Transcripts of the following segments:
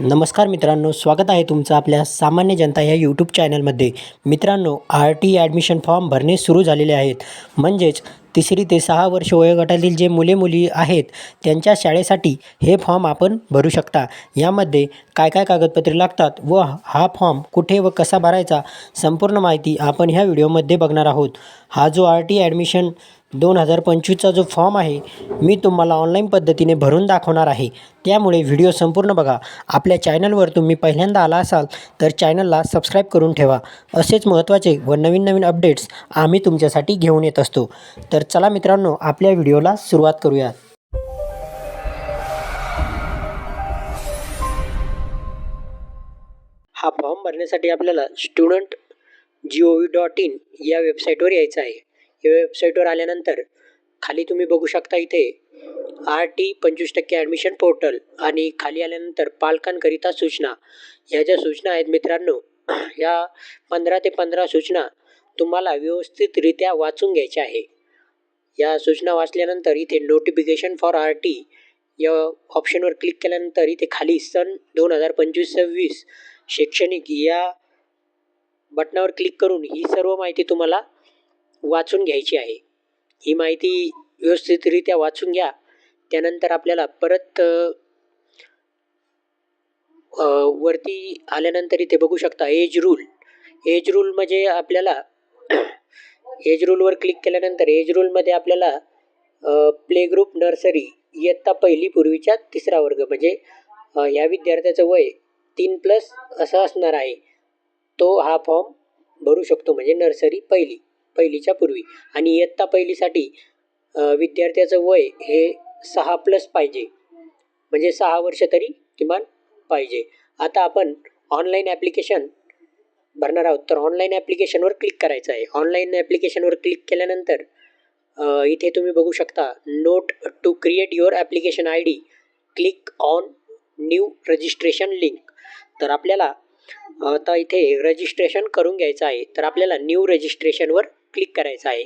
नमस्कार मित्रांनो स्वागत आहे तुमचं आपल्या सामान्य जनता या यूट्यूब चॅनलमध्ये मित्रांनो आर टी ॲडमिशन फॉर्म भरणे सुरू झालेले आहेत. म्हणजेच तिसरी ते सहा वर्ष वयोगटातील जे मुले मुली आहेत त्यांच्या शाळेसाठी हे फॉर्म आपण भरू शकता. यामध्ये काय काय कागदपत्रे लागतात व हा फॉर्म कुठे व कसा भरायचा संपूर्ण माहिती आपण ह्या व्हिडिओमध्ये बघणार आहोत. हा जो आर टी ॲडमिशन दोन हजार पंचवीसचा जो फॉर्म आहे मी तुम्हाला ऑनलाईन पद्धतीने भरून दाखवणार आहे. त्यामुळे व्हिडिओ संपूर्ण बघा. आपल्या चॅनलवर तुम्ही पहिल्यांदा आला असाल तर चॅनलला सबस्क्राईब करून ठेवा. असेच महत्त्वाचे व नवीन नवीन अपडेट्स आम्ही तुमच्यासाठी घेऊन येत असतो. तर चला मित्रांनो आपल्या व्हिडिओला सुरुवात करूया. हा फॉर्म भरण्यासाठी आपल्याला student G O V dot in या वेबसाईटवर यायचं आहे. या वेबसाईटवर आल्यानंतर खाली तुम्ही बघू शकता इथे आर टी पंचवीस टक्के ॲडमिशन पोर्टल आणि खाली आल्यानंतर पालकांकरिता सूचना. ह्या ज्या सूचना आहेत मित्रांनो ह्या पंधरा ते पंधरा सूचना तुम्हाला व्यवस्थितरित्या वाचून घ्यायच्या आहे. या सूचना वाचल्यानंतर इथे नोटिफिकेशन फॉर आर टी या ऑप्शनवर क्लिक केल्यानंतर इथे खाली सन दोन हजार पंचवीस सव्वीस शैक्षणिक या बटनावर क्लिक करून ही सर्व माहिती तुम्हाला वाचून घ्यायची आहे. ही माहिती व्यवस्थितरित्या वाचून घ्या. त्यानंतर आपल्याला परत वरती आल्यानंतर इथे बघू शकता. एज रूल एज रूल म्हणजे आपल्याला एज रूलवर क्लिक केल्यानंतर एज रूलमध्ये आपल्याला प्ले ग्रुप नर्सरी इयत्ता पहिली पूर्वीच्या तिसरा वर्ग म्हणजे ह्या या विद्यार्थ्याचं वय तीन प्लस असं असणार आहे. तो हा फॉर्म भरू शकतो म्हणजे नर्सरी पहिली. पहिलीच्या पूर्वी. आणि इयत्ता पहिलीसाठी विद्यार्थ्याचं वय हे सहा प्लस पाहिजे. म्हणजे सहा वर्ष तरी किमान पाहिजे. आता आपण ऑनलाईन ॲप्लिकेशन भरणार आहोत. तर ऑनलाईन ॲप्लिकेशनवर क्लिक करायचं आहे. ऑनलाईन ॲप्लिकेशनवर क्लिक केल्यानंतर इथे तुम्ही बघू शकता note to create your application I D click on new registration link तर आपल्याला आता इथे रजिस्ट्रेशन करून घ्यायचं आहे. तर आपल्याला न्यू रजिस्ट्रेशनवर क्लिक करायचं आहे.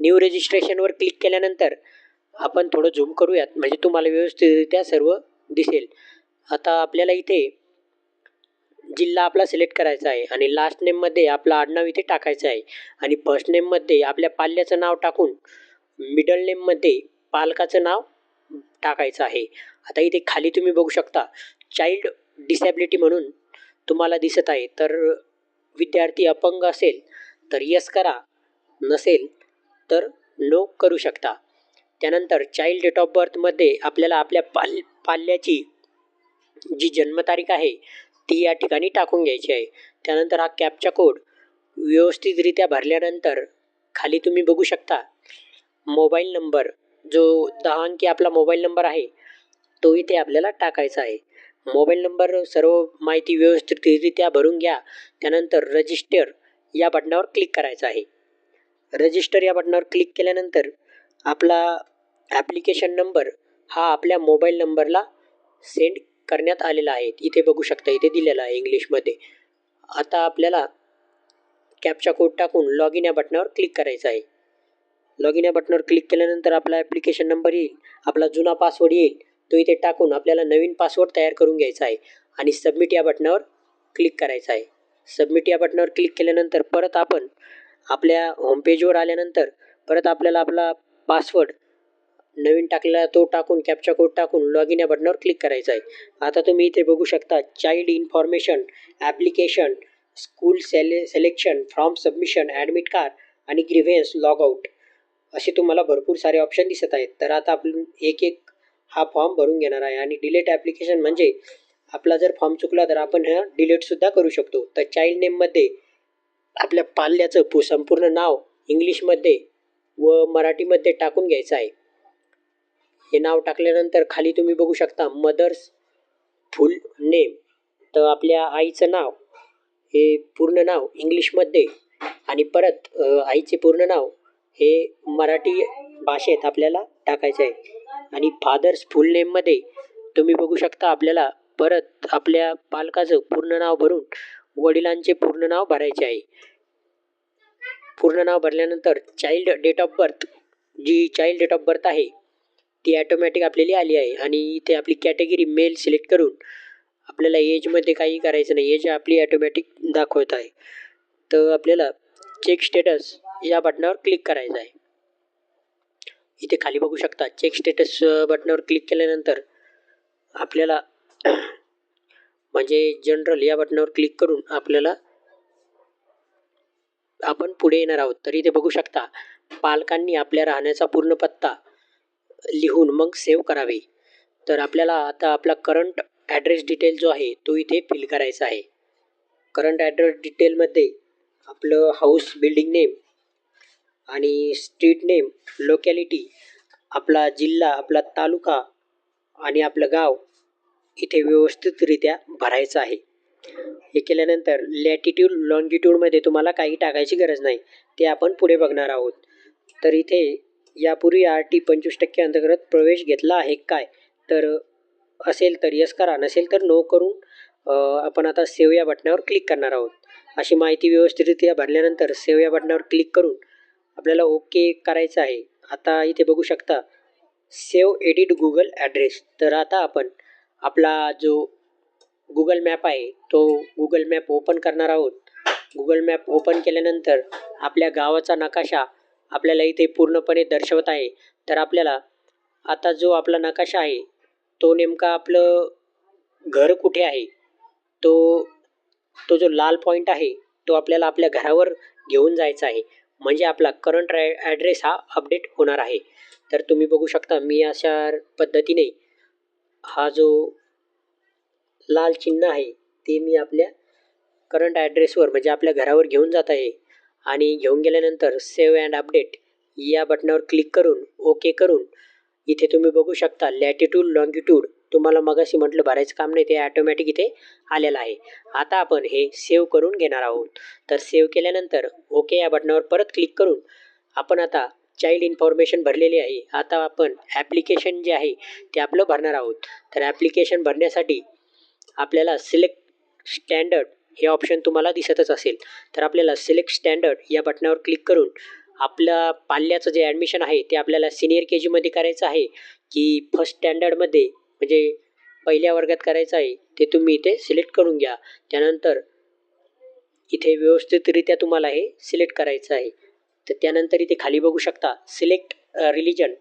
न्यू रजिस्ट्रेशनवर क्लिक केल्यानंतर आपण थोडं झूम करूयात. म्हणजे तुम्हाला व्यवस्थितरित्या सर्व दिसेल. आता आपल्याला इथे जिल्हा आपला सिलेक्ट करायचा आहे आणि लास्ट नेममध्ये आपलं आडनाव इथे टाकायचं आहे. आणि फर्स्ट नेममध्ये आपल्या पाल्याचं नाव टाकून मिडल नेममध्ये पालकाचं नाव टाकायचं आहे. आता इथे खाली तुम्ही बघू शकता चाइल्ड डिसॅबिलिटी म्हणून तुम्हाला दिसत आहे. तर विद्यार्थी अपंग असेल तर यस करा. नसेल तर नो करू शकता. त्यानंतर चाइल्ड डेट ऑफ बर्थमध्ये आपल्याला आपल्या पाल पाल्याची जी जन्मतारीख आहे ती या ठिकाणी टाकून घ्यायची आहे. त्यानंतर हा कॅपचा कोड व्यवस्थितरित्या भरल्यानंतर खाली तुम्ही बघू शकता मोबाईल नंबर जो दहा अंकी आपला मोबाईल नंबर आहे तो इथे आपल्याला टाकायचा आहे. मोबाईल नंबर सर्व माहिती व्यवस्थितरित्या भरून घ्या. त्यानंतर रजिस्टर या बटनावर क्लिक करायचं आहे. रजिस्टर या बटनावर क्लिक केल्यानंतर आपला ॲप्लिकेशन नंबर हा आपल्या मोबाईल नंबरला सेंड करण्यात आलेला आहे. इथे बघू शकता इथे दिलेला आहे इंग्लिशमध्ये आता आपल्याला कॅपचा कोड टाकून लॉग इन या बटनावर क्लिक करायचं आहे. लॉग इन या बटनावर क्लिक केल्यानंतर आपला ॲप्लिकेशन नंबर येईल आपला जुना पासवर्ड येईल तो इथे टाकून आपल्याला नवीन पासवर्ड तयार करून घ्यायचा आहे आणि सबमिट या बटनावर क्लिक करायचं आहे. सबमिट या बटनावर क्लिक केल्यानंतर परत आपण आपल्या होमपेजवर आल्यानंतर परत आपल्याला आपला पासवर्ड नवीन टाकलेला तो टाकून कॅपचा कोड टाकून लॉग इन या बटनावर क्लिक करायचा आहे. आता तुम्ही इथे बघू शकता child information application school सेले selection form submission admit card आणि ग्रिव्हेन्स लॉग आउट असे तुम्हाला भरपूर सारे ऑप्शन दिसत आहेत. तर आता आपण एक एक हा फॉर्म भरून घेणार आहे. आणि डिलेट ॲप्लिकेशन म्हणजे आपला जर फॉर्म चुकला तर आपण हा डिलेटसुद्धा करू शकतो. तर चाइल्ड नेममध्ये आपल्या पाल्याचं पु संपूर्ण नाव इंग्लिशमध्ये व मराठीमध्ये टाकून घ्यायचं आहे. हे नाव टाकल्यानंतर खाली तुम्ही बघू शकता मदर्स फुल नेम. तर आपल्या आईचं नाव हे पूर्ण नाव इंग्लिशमध्ये आणि परत आईचे पूर्ण नाव हे मराठी भाषेत आपल्याला टाकायचं आहे. आणि फादर्स फुल नेममध्ये तुम्ही बघू शकता आपल्याला परत आपल्या पालकाचं पूर्ण नाव भरून वडिलांचे पूर्ण नाव भरायचे आहे. पूर्ण नाव भरल्यानंतर चाइल्ड डेट ऑफ बर्थ जी चाइल्ड डेट ऑफ बर्थ आहे ती ॲटोमॅटिक आपल्याला आली आहे. आणि इथे आपली कॅटेगरी मेल सिलेक्ट करून आपल्याला एजमध्ये काही करायचं नाही. एज आपली ॲटोमॅटिक दाखवत आहे. तर आपल्याला चेक स्टेटस या बटनावर क्लिक करायचं आहे. इथे खाली बघू शकता चेक स्टेटस बटनावर क्लिक केल्यानंतर आपल्याला म्हणजे जनरल या बटनावर क्लिक करून आपल्याला आपण पुढे येणार आहोत. तर इथे बघू शकता पालकांनी आपल्या राहण्याचा पूर्ण पत्ता लिहून मग सेव्ह करावे. तर आपल्याला आता आपला करंट ॲड्रेस डिटेल जो आहे तो इथे फिल करायचा आहे. करंट ॲड्रेस डिटेलमध्ये आपलं हाऊस बिल्डिंग नेम आणि स्ट्रीट नेम लोकॅलिटी आपला जिल्हा आपला तालुका आणि आपलं गाव इथे व्यवस्थितरित्या भरायचं आहे. हे केल्यानंतर लॅटिट्यूड लॉन्गिट्यूडमध्ये तुम्हाला काही टाकायची गरज नाही. ते आपण पुढे बघणार आहोत. तर इथे यापूर्वी आर टी पंचवीस टक्के अंतर्गत प्रवेश घेतला आहे काय? तर असेल तर यस करा नसेल तर नो करून आपण आता सेव या बटणावर क्लिक करणार आहोत. अशी माहिती व्यवस्थितरित्या भरल्यानंतर सेव या बटणावर क्लिक करून आपल्याला ओके करायचं आहे. आता इथे बघू शकता सेव एडिट गुगल ॲड्रेस तर आता आपण आपला जो गुगल मॅप आहे तो गुगल मॅप ओपन करणार आहोत. गुगल मॅप ओपन केल्यानंतर आपल्या गावाचा नकाशा आपल्याला इथे पूर्णपणे दर्शवत आहे. तर आपल्याला आता जो आपला नकाशा आहे तो नेमका आपलं घर कुठे आहे? तो तो जो लाल पॉईंट आहे तो आपल्याला आपल्या घरावर घेऊन जायचा आहे. म्हणजे आपला करंट ॲड्रेस हा अपडेट होणार आहे. तर तुम्ही बघू शकता मी अशा पद्धतीने हा जो लाल चिन्ह आहे ते मी आपल्या करंट ॲड्रेसवर म्हणजे आपल्या घरावर घेऊन जात आहे. आणि घेऊन गेल्यानंतर सेव्ह अँड अपडेट या बटनावर क्लिक करून ओके करून इथे तुम्ही बघू शकता लॅटिट्यूड लॉन्गिट्यूड तुम्हाला मगाशी म्हटलं भरायचं काम नाही ते ॲटोमॅटिक इथे आलेलं आहे. आता आपण हे सेव्ह करून घेणार आहोत. तर सेव्ह केल्यानंतर ओके या बटनावर परत क्लिक करून आपण आता चाइल्ड इन्फॉर्मेशन भरलेली आहे. आता आपण ॲप्लिकेशन जे आहे ते आपलं भरणार आहोत. तर ॲप्लिकेशन भरण्यासाठी आपल्याला सिलेक्ट स्टँडर्ड हे ऑप्शन तुम्हाला दिसतच असेल. तर आपल्याला सिलेक्ट स्टँडर्ड या बटनावर क्लिक करून आपलं पाल्याचं जे ॲडमिशन आहे ते आपल्याला सिनियर के जीमध्ये करायचं आहे की फर्स्ट स्टँडर्डमध्ये म्हणजे पहिल्या वर्गात करायचं आहे ते तुम्ही इथे सिलेक्ट करून घ्या. त्यानंतर इथे व्यवस्थितरित्या तुम्हाला हे सिलेक्ट करायचं आहे. तर त्यानंतर इथे खाली बघू शकता सिलेक्ट रिलिजन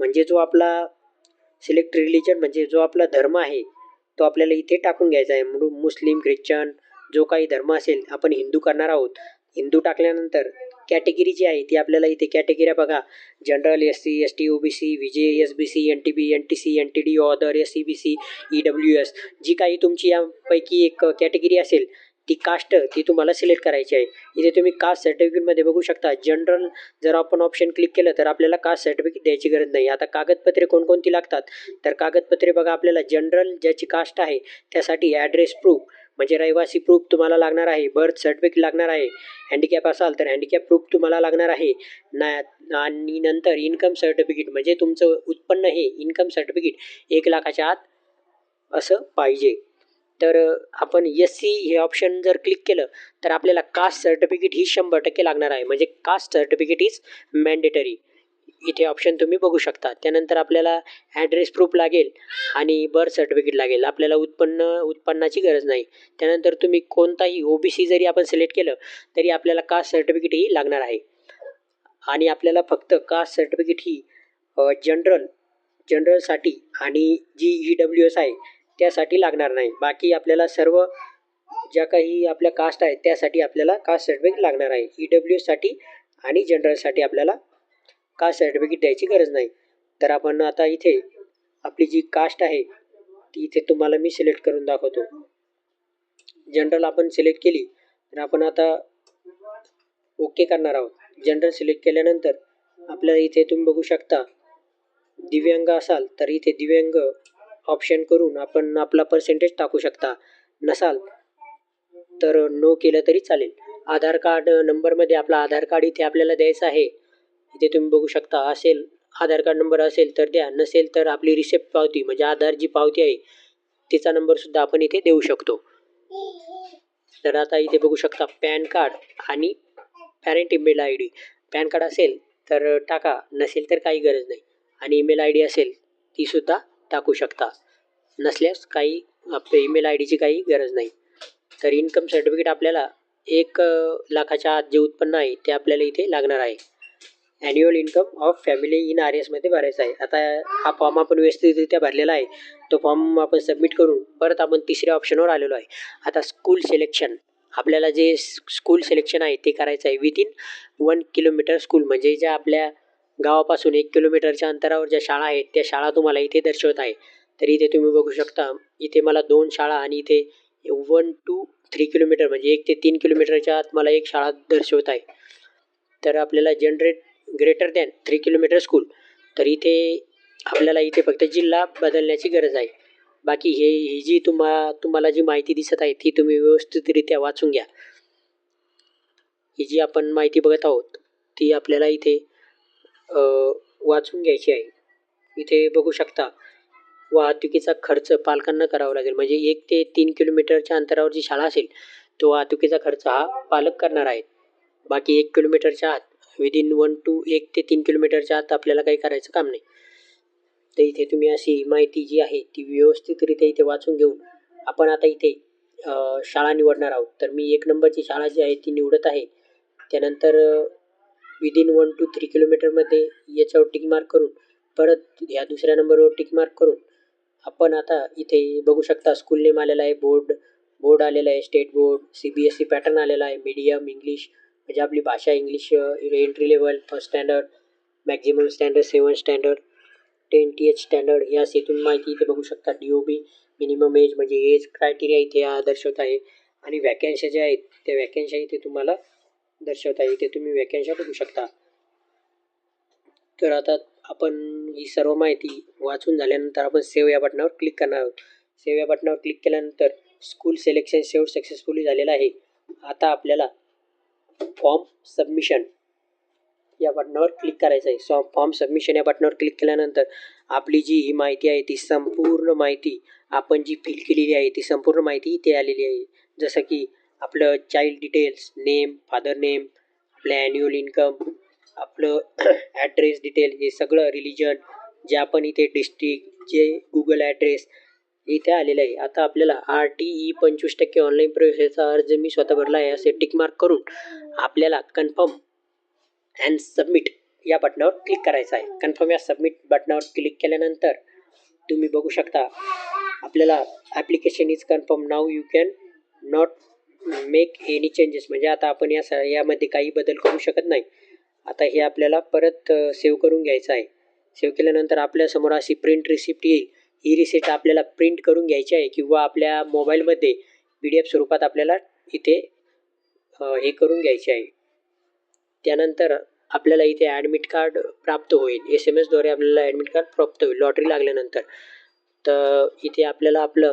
म्हणजे जो आपला सिलेक्ट रिलिजन म्हणजे जो आपला धर्म आहे तो आपल्याला इथे टाकून घ्यायचा आहे. म्हणून मुस्लिम ख्रिश्चन जो काही धर्म असेल आपण हिंदू करणार आहोत. हिंदू टाकल्यानंतर कॅटेगरी जी आहे ती आपल्याला इथे कॅटेगऱ्या बघा. General S C S T O B C V J S B C N T B N T C N T D other S C B C E W S G काही तुमची यापैकी एक category असेल ती caste ती तुम्हाला select करायची आहे. इथे तुम्ही कास्ट सर्टिफिकेटमध्ये बघू शकता जनरल जर आपण ऑप्शन क्लिक केलं तर आपल्याला कास्ट सर्टिफिकेट द्यायची गरज नाही. आता कागदपत्रे कोणकोणती लागतात? तर कागदपत्रे बघा आपल्याला जनरल ज्याची कास्ट आहे त्यासाठी ॲड्रेस प्रूफ म्हणजे रहिवासी प्रूफ तुम्हाला लागणार आहे. बर्थ सर्टिफिकेट लागणार आहे. हँडिकॅप असाल तर हँडिकॅप प्रूफ तुम्हाला लागणार आहे. ना आणि नंतर इन्कम सर्टिफिकेट म्हणजे तुमचं उत्पन्न हे इन्कम सर्टिफिकेट एक लाखाच्या आत असं पाहिजे. तर आपण एस सी हे ऑप्शन जर क्लिक केलं तर आपल्याला कास्ट सर्टिफिकेट ही शंभर टक्के लागणार आहे. म्हणजे कास्ट सर्टिफिकेट इज मॅन्डेटरी इथे ऑप्शन तुम्ही बघू शकता. त्यानंतर आपल्याला ॲड्रेस प्रूफ लागेल आणि बर्थ सर्टिफिकेट लागेल. आपल्याला उत्पन्न उत्पन्नाची गरज नाही. त्यानंतर तुम्ही कोणताही ओ बी सी जरी आपण सिलेक्ट केलं तरी आपल्याला कास्ट सर्टिफिकेट ही लागणार आहे. आणि आपल्याला फक्त कास्ट सर्टिफिकेट ही जनरल जनरलसाठी आणि जी ई डब्ल्यू एस आहे त्यासाठी लागणार नाही. बाकी आपल्याला सर्व ज्या काही आपल्या कास्ट आहेत त्यासाठी आपल्याला कास्ट सर्टिफिकेट लागणार आहे. ई डब्ल्यू एससाठी आणि जनरलसाठी आपल्याला कास्ट सर्टिफिकेट द्यायची गरज नाही. तर आपण आता इथे आपली जी कास्ट आहे ती इथे तुम्हाला मी सिलेक्ट करून दाखवतो. जनरल आपण सिलेक्ट केली तर आपण आता ओके करणार आहोत. जनरल सिलेक्ट केल्यानंतर आपल्याला इथे तुम्ही बघू शकता दिव्यांग असाल तर इथे दिव्यांग ऑप्शन करून आपण आपला पर्सेंटेज टाकू शकता. नसाल तर नो केलं तरी चालेल. आधार कार्ड नंबरमध्ये आपला आधार कार्ड इथे आपल्याला द्यायचं आहे. इथे तुम्ही बघू शकता असेल आधार कार्ड नंबर असेल तर द्या. नसेल तर आपली रिसेप्ट पावती म्हणजे आधार जी पावती आहे तिचा नंबरसुद्धा आपण इथे देऊ शकतो. तर आता इथे बघू शकता पॅन कार्ड आणि parent email I D PAN card असेल तर टाका नसेल तर काही गरज नाही. आणि ईमेल आय डी असेल तीसुद्धा टाकू शकता. नसल्यास काही ईमेल आय डीची काही गरज नाही. तर इन्कम सर्टिफिकेट आपल्याला एक लाखाच्या आत जे उत्पन्न आहे ते आपल्याला इथे लागणार आहे. Annual income of family in R एसमध्ये भरायचा आहे. आता हा फॉर्म आपण व्यवस्थितरित्या भरलेला आहे. तो फॉर्म आपण सबमिट करून परत आपण तिसऱ्या ऑप्शनवर आलेलो आहे. आता स्कूल सिलेक्शन आपल्याला जे स्कूल सिलेक्शन आहे ते करायचं आहे. विदिन वन किलोमीटर स्कूल म्हणजे ज्या आपल्या गावापासून एक किलोमीटरच्या अंतरावर ज्या शाळा आहेत त्या शाळा तुम्हाला इथे दर्शवत आहे. तर इथे तुम्ही बघू शकता इथे मला दोन शाळा आणि इथे वन टू थ्री किलोमीटर म्हणजे एक ते तीन किलोमीटरच्या आत मला एक शाळा दर्शवत आहे. तर आपल्याला generate greater than three kilometer school तर इथे आपल्याला इथे फक्त जिल्हा बदलण्याची गरज आहे. बाकी हे ही जी तुम्हा तुम्हाला जी माहिती दिसत आहे ती तुम्ही व्यवस्थितरित्या वाचून घ्या. ही जी आपण माहिती बघत आहोत ती आपल्याला इथे वाचून घ्यायची आहे इथे बघू शकता वाहतुकीचा खर्च पालकांना करावा लागेल. म्हणजे एक ते तीन किलोमीटरच्या अंतरावर जी शाळा असेल तो वाहतुकीचा खर्च हा पालक करणार आहे बाकी एक किलोमीटरच्या आत विदिन वन टू एक ते तीन किलोमीटरच्या आत आपल्याला काही करायचं काम नाही. तर इथे तुम्ही अशी माहिती जी आहे ती व्यवस्थितरित्या इथे वाचून घेऊन आपण आता इथे शाळा निवडणार आहोत. तर मी एक नंबरची शाळा जी आहे ती निवडत आहे. त्यानंतर विदिन वन टू थ्री किलोमीटरमध्ये याच्यावर टिक मार्क करून परत ह्या दुसऱ्या नंबरवर टिक मार्क करून आपण आता इथे बघू शकता स्कूल नेम आलेला आहे बोर्ड बोर्ड आलेला आहे state board C B S C pattern आलेला आहे मीडियम इंग्लिश म्हणजे आपली भाषा English entry level first standard maximum standard seven standard ten T H standard ह्या सेतून माहिती इथे बघू शकता D O B minimum age म्हणजे एज क्रायटेरिया इथे हा दर्शवत आहे. आणि वॅकन्स्या ज्या आहेत त्या वॅकन्स्या इथे तुम्हाला दर्शवत आहे इथे तुम्ही वॅकन्स्या बघू शकता. तर आता आपण ही सर्व माहिती वाचून झाल्यानंतर आपण सेव्ह या बटनावर क्लिक करणार आहोत. सेव्ह या बटनावर क्लिक केल्यानंतर स्कूल सिलेक्शन सेव्ह सक्सेसफुली झालेलं आहे. आता आपल्याला फॉर्म सबमिशन या बटनावर क्लिक करायचं आहे. सॉ फॉर्म सबमिशन या बटनावर क्लिक केल्यानंतर आपली जी ही माहिती आहे ती संपूर्ण माहिती आपण जी फिल केलेली आहे ती संपूर्ण माहिती इथे आलेली आहे. जसं की आपलं child details name father name आपलं ॲन्युअल इन्कम आपलं ॲड्रेस डिटेल हे सगळं रिलिजन जे आपण इथे डिस्ट्रिक्ट जे गुगल ॲड्रेस इथे आलेलं आहे. आता आपल्याला आर टी ई पंचवीस टक्के ऑनलाईन प्रवेशाचा अर्ज मी स्वतः भरला आहे असे टिक मार्क करून आपल्याला कन्फर्म अँड सबमिट या बटनावर क्लिक करायचं आहे. कन्फर्म या सबमिट बटनावर क्लिक केल्यानंतर तुम्ही बघू शकता आपल्याला application is confirm now you can not make any changes म्हणजे आता आपण या स यामध्ये काही बदल करू शकत नाही. आता हे आपल्याला परत सेव्ह करून घ्यायचं आहे. सेव्ह केल्यानंतर आपल्यासमोर अशी प्रिंट रिसिप्ट येईल. ही रिसिप्ट आपल्याला प्रिंट करून घ्यायची आहे किंवा आपल्या मोबाईलमध्ये पी डी एफ स्वरूपात आपल्याला इथे हे करून घ्यायचे आहे. त्यानंतर आपल्याला इथे ॲडमिट कार्ड प्राप्त होईल. एस एम एसद्वारे आपल्याला ॲडमिट कार्ड प्राप्त होईल. लॉटरी लागल्यानंतर. तर इथे आपल्याला आपलं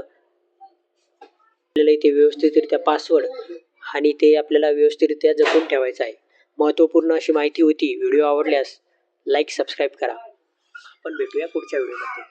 आपल्याला इथे व्यवस्थितरित्या पासवर्ड आणि ते आपल्याला व्यवस्थितरित्या जपून ठेवायचं आहे. महत्त्वपूर्ण अशी माहिती होती. व्हिडिओ आवडल्यास लाईक सबस्क्राईब करा. आपण भेटूया पुढच्या व्हिडिओमध्ये.